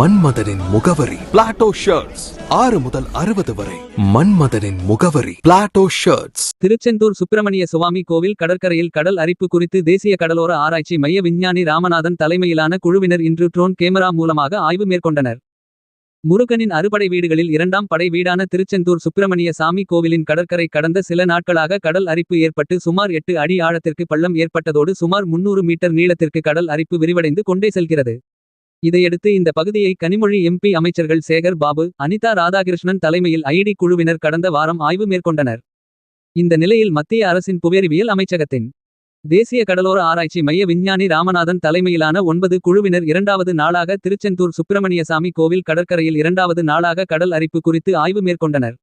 மன்மதனின் முகவரி. Plato shirts ஆறு முதல் அறுபது வரை. மன்மதனின் முகவரி. பிளாட்டோ ஷர்ட்ஸ் திருச்செந்தூர் சுப்பிரமணிய சுவாமி கோவில் கடற்கரையில் கடல் அரிப்பு குறித்து தேசிய கடலோர ஆராய்ச்சி மைய விஞ்ஞானி ராமநாதன் தலைமையிலான குழுவினர் இன்று ட்ரோன் கேமரா மூலமாக ஆய்வு மேற்கொண்டனர். முருகனின் அறுபடை வீடுகளில் இரண்டாம் படை வீடான திருச்செந்தூர் சுப்பிரமணிய சாமி கோவிலின் கடற்கரை கடந்த சில நாட்களாக கடல் அரிப்பு ஏற்பட்டு சுமார் எட்டு அடி ஆழத்திற்கு பள்ளம் ஏற்பட்டதோடு சுமார் முன்னூறு மீட்டர் நீளத்திற்கு கடல் அரிப்பு விரிவடைந்து கொண்டே செல்கிறது. இதையடுத்து இந்த பகுதியை கனிமொழி எம்பி அமைச்சர்கள் சேகர் பாபு அனிதா ராதாகிருஷ்ணன் தலைமையில் ஐடி குழுவினர் கடந்த வாரம் ஆய்வு மேற்கொண்டனர். இந்த நிலையில் மத்திய அரசின் புவியறிவியல் அமைச்சகத்தின் தேசிய கடலோர ஆராய்ச்சி மைய விஞ்ஞானி ராமநாதன் தலைமையிலான ஒன்பது குழுவினர் இரண்டாவது நாளாக திருச்செந்தூர் சுப்பிரமணியசாமி கோவில் கடற்கரையில் இரண்டாவது நாளாக கடல் அரிப்பு குறித்து ஆய்வு மேற்கொண்டனர்.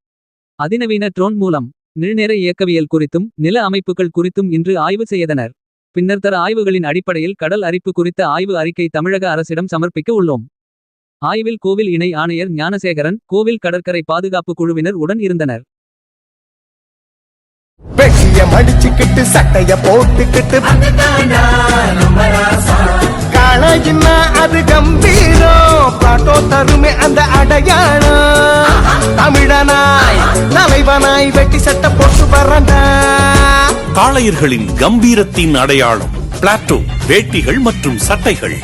அதிநவீன ட்ரோன் மூலம் நிழ்நேர இயக்கவியல் குறித்தும் நில அமைப்புகள் குறித்தும் இன்று ஆய்வு செய்தனர். பின்னர் தர ஆய்வுகளின் அடிப்படையில் கடல் அரிப்பு குறித்த ஆய்வு அறிக்கை தமிழக அரசிடம் சமர்ப்பிக்க உள்ளோம். ஆய்வில் கோவில் இணை ஆணையர் ஞானசேகரன் கோவில் கடற்கரை பாதுகாப்பு குழுவினர் உடன் இருந்தனர். வெட்டிய மடிச்சுக்கிட்டு சட்டைய போட்டுக்கிட்டு. காளையின்னா அது கம்பீரம் பாட்டோ தருமே அந்த அடையாளம். தமிழனாய் தலைவனாய் வெட்டி சட்டை போட்டு வரண்டா காளையர்களின் கம்பீரத்தின் அடையாளம் பிளாட்டோ வேட்டிகள் மற்றும் சட்டைகள்.